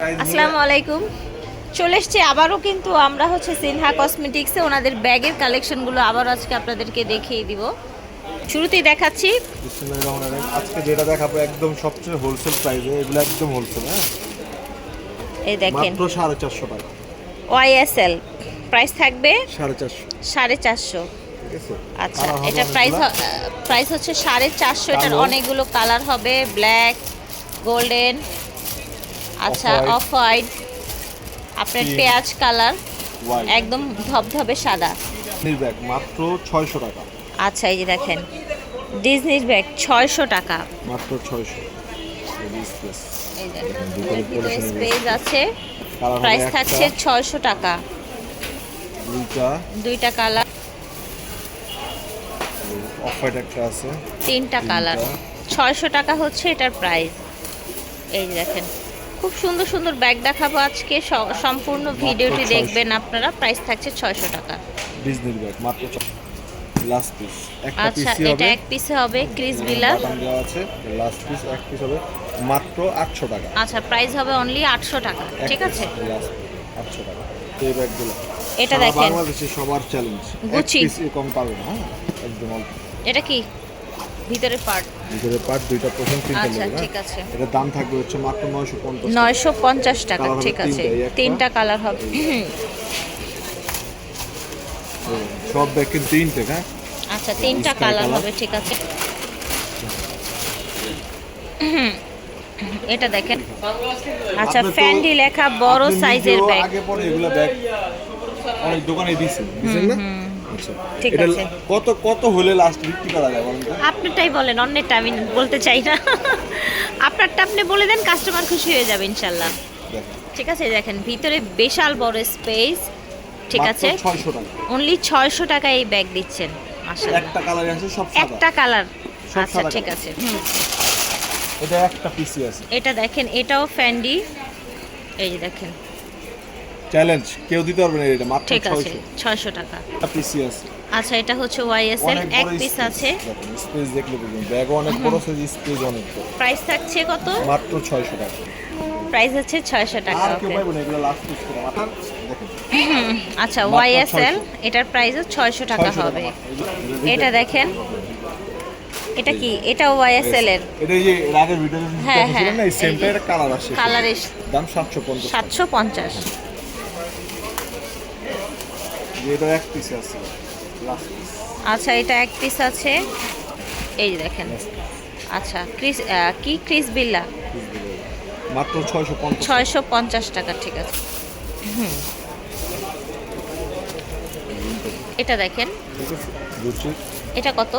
আসসালামু আলাইকুম। চলে এসছি আবারও কিন্তু আমরা হচ্ছে সিনহা কসমেটিক্সে ওনাদের ব্যাগের কালেকশনগুলো আবার আজকে আপনাদেরকে দেখিয়ে দিব। শুরুতেই দেখাচ্ছি। আজকে যেটা দেখাবো একদম সবচেয়ে হোলসেল প্রাইসে এগুলো একদম হোলসেল হ্যাঁ? এই দেখেন। মাত্র সাড়ে চারশো টাকা। ওয়াইএসএল প্রাইস থাকবে সাড়ে চারশো। সাড়ে চারশো। ঠিক আছে? আচ্ছা এটা প্রাইস প্রাইস হচ্ছে সাড়ে চারশো। এটার অনেকগুলো কালার হবে। ব্ল্যাক গোল্ডেন আচ্ছা অফ হোয়াইট আপনার পেঁয়াজ কালার। একদম ধবধবে সাদা। নির্ব্যাগ মাত্র ছয়শো টাকা। আচ্ছা এই যে দেখেন ডিজনির ব্যাগ ছয়শো টাকা। মাত্র ছয়শো। স্পেস আছে। প্রাইস থাকছে ছয়শো টাকা। দুইটা। দুইটা কালার। অফ একটা আছে। তিনটা কালার। ছয়শো টাকা হচ্ছে এটার প্রাইস এই দেখেন খুব সুন্দর সুন্দর ব্যাগ দেখাবো আজকে। সম্পূর্ণ ভিডিওটি দেখবেন আপনারা। প্রাইস থাকছে ছয়শো টাকা। ডিজনির ব্যাগ মাত্র লাস্ট পিস আচ্ছা এটা এক পিসে হবে ক্রিস বিলার দেওয়া আছে। লাস্ট পিস এক পিস হবে মাত্র আটশো টাকা। আচ্ছা প্রাইস হবে অনলি আটশো টাকা। ঠিক আছে? আটশো টাকা। এই ব্যাগগুলো এটা দেখেন। বাংলাদেশে সবার চ্যালেঞ্জ গুচি। কম পাবে না হ্যাঁ একদম এটা কি? ভিতরে পার্ট ভিতরে পার্ট দুইটা প্রথম তিনটা আচ্ছা ঠিক আছে। এটার দাম থাকবে হচ্ছে মাত্র নয়শো পঞ্চাশ নয়শো পঞ্চাশ টাকা ঠিক আছে। তিনটা, কালার হবে। সব ব্যাগ কিন্তু তিনটে হ্যাঁ আচ্ছা তিনটা কালার হবে ঠিক আছে। এটা দেখেন। আচ্ছা ফ্যান্ডি লেখা বড় সাইজের ব্যাগ আগে পরে এগুলো ব্যাগ অনেক দোকানে দিয়েছেন দিয়েছেন না? আচ্ছা ঠিক এটা আছে। কত কত হলে লাস্ট বিক্রি করা যায় বলেন আপনারটাই বলেন অন্যটা আমি বলতে চাই না। আপনারটা আপনি বলে দেন কাস্টমার খুশি হয়ে যাবে ইনশাল্লাহ। ঠিক আছে দেখেন ভিতরে বিশাল বড় স্পেস ঠিক আছে? অনলি ছয়শো টাকা এই ব্যাগ দিচ্ছেন একটা কালার আছে সব সাদা। একটা কালার আচ্ছা ঠিক আছে। এটা একটা পিসি আছে। এটা দেখেন এটাও ফ্যান্ডি এই যে দেখেন চ্যালেঞ্জ কেউ দিতে পারবে না এটা মাত্র ঠিক আছে ছয়শো। ছয়শো টাকা। একটা পিসি আছে। আচ্ছা এটা হচ্ছে ওয়াইএসএল এক পিস আছে। স্পেস দেখলে বুঝবেন। ব্যাগ অনেক বড় সাইজ স্পেস অনেক প্রাইস থাকছে কত? মাত্র ছয়শো টাকা। প্রাইস আছে ছয়শো টাকা আর কেউ পাইবে না এগুলো লাস্ট পিস করে। মাত্র আচ্ছা ওয়াইএসএল এটার প্রাইসও ছয়শো টাকা হবে। এটা দেখেন। এটা কি? এটা ওয়াইএসএল এর। এটা যে এর আগের ভিডিওতে হ্যাঁ, না? এই হ্যাঁ, কালার আসে। কালারের দাম সাতশো পঞ্চাশ। সাতশো পঞ্চাশ। এটা এক পিস আছে লাস্ট পিস আচ্ছা এটা এক পিস আছে। এই দেখেন। আচ্ছা ক্রিস কি ক্রিস বিল্লা? মাত্র ছয়শো পঞ্চাশ। ছয়শো পঞ্চাশ টাকা ঠিক আছে। হুম। এটা দেখেন। এটা কত?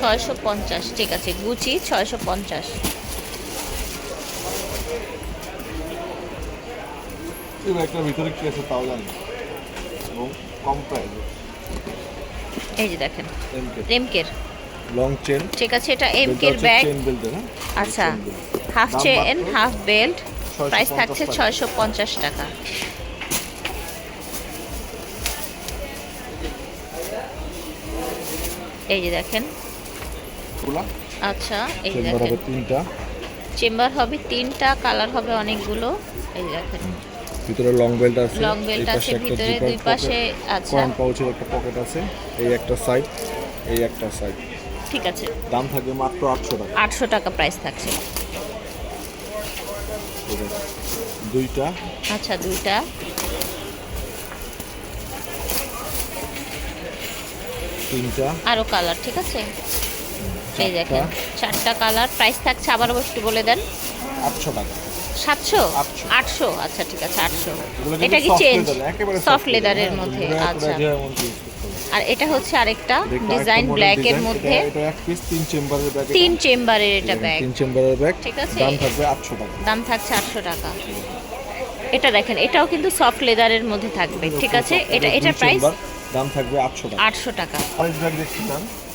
ছয়শো পঞ্চাশ। ঠিক আছে গুচি ছয়শো পঞ্চাশ। ভিতরে কি আছে তাও জানি। এবং কম প্রাইসে এই যে দেখেন এমকে এমকের লং চেন ঠিক আছে এটা এমকের ব্যাগ আচ্ছা half chain half belt price থাকছে। ছয়শো পঞ্চাশ টাকা। এই যে দেখেন। আচ্ছা এই যে দেখেন। তিনটা। চেম্বার হবে তিনটা কালার হবে অনেকগুলো। এই যে দেখেন। ভিতরে লং বেল্ট আছে লং বেল্ট আছে ভিতরে দুই পাশে আচ্ছা কয়েন পাউচের একটা পকেট আছে এই একটা সাইড এই একটা সাইড ঠিক আছে। দাম থাকবে মাত্র আটশো টাকা। আটশো টাকা প্রাইস থাকছে। দুইটা। আচ্ছা দুইটা। তিনটা। আরও কালার ঠিক আছে? এই দেখেন চারটা কালার প্রাইস থাকছে আবার একটু বলে দেন। আটশো টাকা। সাতশো? আটশো। আচ্ছা ঠিক আছে আটশো। এটা কি চেঞ্জ সফট লেদারের মধ্যে আচ্ছা। আর এটা হচ্ছে আরেকটা ডিজাইন ব্ল্যাকের design, মধ্যে। এটা- এটা তিন চেম্বারের ব্যাগ তিন চেম্বারের এটা ব্যাগ তিন চেম্বারের ব্যাগ ঠিক আছে। দাম থাকবে আটশো টাকা। দাম থাকছে আটশো টাকা। এটা দেখেন এটাও কিন্তু সফট লেদারের মধ্যে থাকবে ঠিক আছে? এটা দুই প্রাইস দাম থাকবে আটশো টাকা। আটশো টাকা।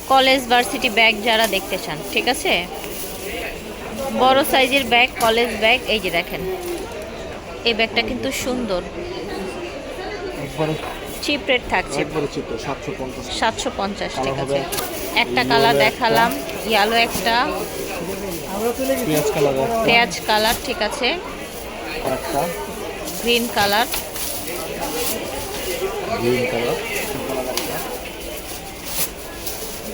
কলেজ ভার্সিটি ব্যাগ যারা দেখতে চান ঠিক আছে? বড় সাইজের ব্যাগ কলেজ ব্যাগ এই যে দেখেন। এই ব্যাগটা কিন্তু সুন্দর। চিপ রেট থাকছে। সাতশো পঞ্চাশ। ঠিক আছে। একটা কালার দেখালাম ইয়েলো একটা। পেঁয়াজ কালার ঠিক আছে। গ্রিন কালার গ্রিন কালার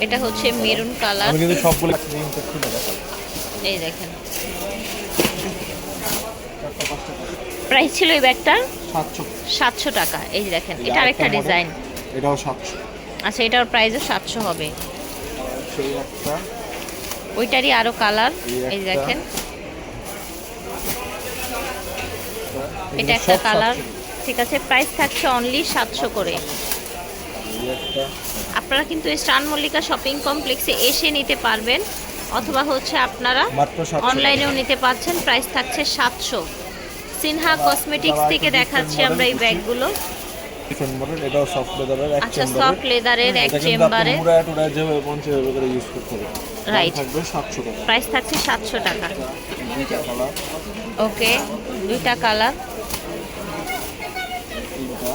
এটা হচ্ছে মেরুন কালার কিন্তু সবগুলো এই দেখেন। প্রাইস ছিল এই ব্যাগটার সাতশো। টাকা। এই দেখেন এটা আরেকটা ডিজাইন এটাও সাতশো। আচ্ছা এটার প্রাইসও সাতশো হবে। ওইটারই আরও কালার এই এই দেখেন। এটা একটা কালার ঠিক আছে প্রাইস থাকছে অনলি সাতশো করে। আপনারা কিন্তু স্টান মল্লিকা শপিং কমপ্লেক্সে এসে নিতে পারবেন। অথবা হচ্ছে আপনারা অনলাইনেও নিতে পারছেন। প্রাইস থাকছে সাতশো। সিনহা কসমেটিক্স থেকে দেখাচ্ছি আমরা এই ব্যাগগুলো। ডিফারেন্ট এটাও সফট লেদারের এক আচ্ছা সফট লেদারের এক এটা কিন্তু আপনি চেম্বারে মুড়ায় টুড়ায় যেভাবে মন সেভাবে করে ইউজ করতে হবে দাম থাকবে সাতশো টাকা। প্রাইস থাকছে সাতশো টাকা। ওকে দুইটা কালার তিনটা।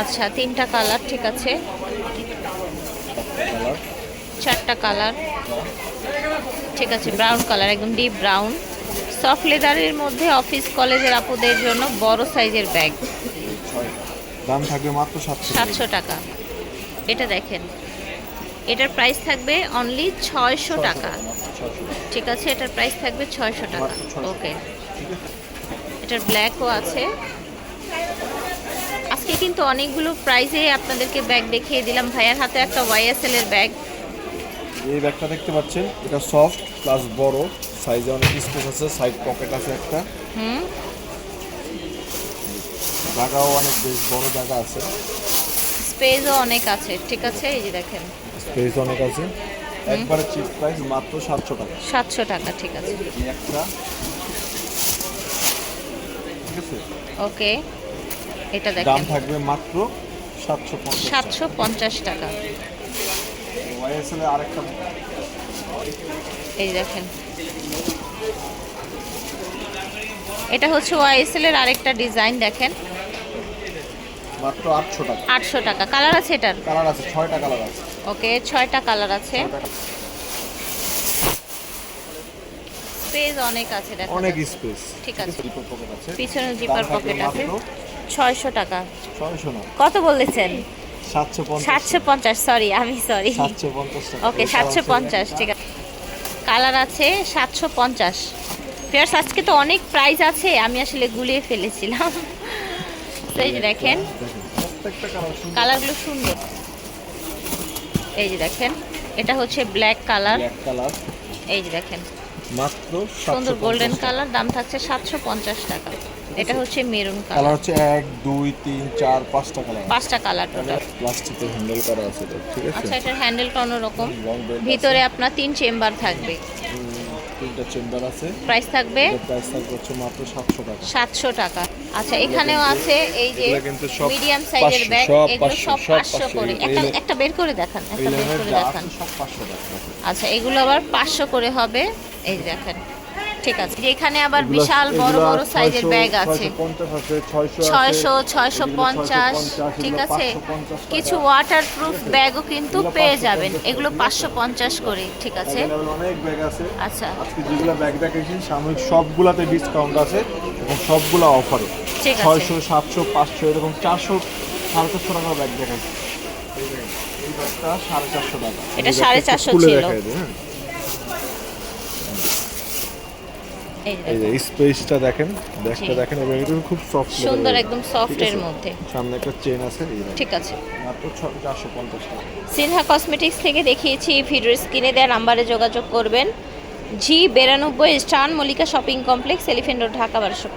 আচ্ছা তিনটা কালার ঠিক আছে। চারটা কালার। ঠিক আছে ব্রাউন কালার একদম ডিপ ব্রাউন সফট লেদারের মধ্যে অফিস কলেজের আপুদের জন্য বড় সাইজের ব্যাগ দাম থাকবে মাত্র সাতশো টাকা। এটা দেখেন এটার প্রাইস থাকবে অনলি ছয়শো টাকা। ঠিক আছে এটার প্রাইস থাকবে ছয়শো টাকা। ওকে এটার ব্ল্যাকও আছে। আজকে কিন্তু অনেকগুলো প্রাইজে আপনাদেরকে ব্যাগ দেখিয়ে দিলাম। ভাইয়ার হাতে একটা ওয়াইএসএল এর ব্যাগ এই ব্যাগটা দেখতে পাচ্ছেন এটা সফট প্লাস বড়। সাইজে অনেক স্পেস আছে সাইড পকেট আছে একটা। হুম। জায়গাও অনেক বেশ বড় জায়গা আছে। স্পেসও অনেক আছে ঠিক আছে? এই যে দেখেন। স্পেস অনেক আছে। একবারে চিপ প্রাইস মাত্র সাতশো টাকা। সাতশো টাকা ঠিক আছে। একটা। ঠিক আছে? ওকে। এটা দেখেন। দাম থাকবে মাত্র সাতশো সাতশো পঞ্চাশ টাকা। ওয়াইএসএল আরেকটা এই দেখেন। এটা হচ্ছে ওয়াইএসএল এর আরেকটা ডিজাইন দেখেন। মাত্র আটশো টাকা। আটশো টাকা। কালার আছে এটার? কালার আছে কালার আছে। ওকে ছয়টা কালার আছে। স্পেস অনেক আছে দেখো অনেক স্পেস ঠিক আছে। পিছনে জিপার পকেট আছে। মাত্র ছয়শো টাকা। ছয়শো না। কত বলেছেন? সাতশো পঞ্চাশ। সরি আমি সরি ওকে সাতশো পঞ্চাশ ঠিক আছে। কালার আছে সাতশো পঞ্চাশ। ফেয়ার্স আজকে তো অনেক প্রাইস আছে আমি আসলে গুলিয়ে ফেলেছিলাম। এই যে দেখেন কালারগুলো সুন্দর। এই যে দেখেন এটা হচ্ছে ব্ল্যাক কালার ব্ল্যাক কালার এই যে দেখেন মাত্র সুন্দর গোল্ডেন কালার দাম থাকছে সাতশো পঞ্চাশ টাকা। এটা হচ্ছে মেরুন কালার। কালার হচ্ছে এক দুই তিন চার পাঁচটা কালার। পাঁচটা কালার টোটাল প্লাস্টিকের হ্যান্ডেল করা আছে এটা, ঠিক আছে? আচ্ছা এটার হ্যান্ডেলটা অন্যরকম। Long belt ভিতরে আপনার তিন চেম্বার থাকবে। তিনটা চেম্বার আছে। প্রাইস থাকবে? প্রাইস থাকবে হচ্ছে মাত্র সাতশো টাকা। সাতশো টাকা। আচ্ছা এখানেও আছে এই যে মিডিয়াম সাইজের ব্যাগ এগুলো সব সব পাঁচশো 500 করে। একটা একটা বের করে দেখান একটা বের করে দেখান। সব পাঁচশো টাকা। আচ্ছা এগুলো আবার পাঁচশো করে হবে। এই দেখেন ঠিক আছে। এখানে আবার বিশাল বড় বড় সাইজের ব্যাগ আছে। 600 ছয়শো ছয়শো পঞ্চাশ 650, ঠিক আছে। কিছু ওয়াটার প্রুফ ব্যাগও কিন্তু পেয়ে যাবেন। এগুলো ঠিক আছে? পাঁচশো পঞ্চাশ করে ঠিক আছে। অনেক ব্যাগ আছে। আচ্ছা। আজকে যেগুলো ব্যাগ দেখেছি সাময়িক সবগুলাতে ডিসকাউন্ট আছে এবং সবগুলা অফারে। ছয়শো সাতশো পাঁচশো এরকম চারশো সাড়ে চারশো টাকার ব্যাগ দেখাচ্ছি এই ব্যাগটা সাড়ে চারশো টাকা। এটা সাড়ে চারশো ছিল। দেখাই দিই, হ্যাঁ। এই যে স্পেসটা দেখেন ব্যাগটা দেখেন এবং এটা খুব সফট সুন্দর একদম সফট এর মধ্যে। সামনে একটা চেন আছে ঠিক আছে। মাত্র টাকা। সিনহা কসমেটিক্স থেকে দেখিয়েছি ভিডিওর স্ক্রিনে দেওয়া নাম্বারে যোগাযোগ করবেন। জি বিরানব্বই স্টান Mallika shopping complex Elephant Road Dhaka বারোশো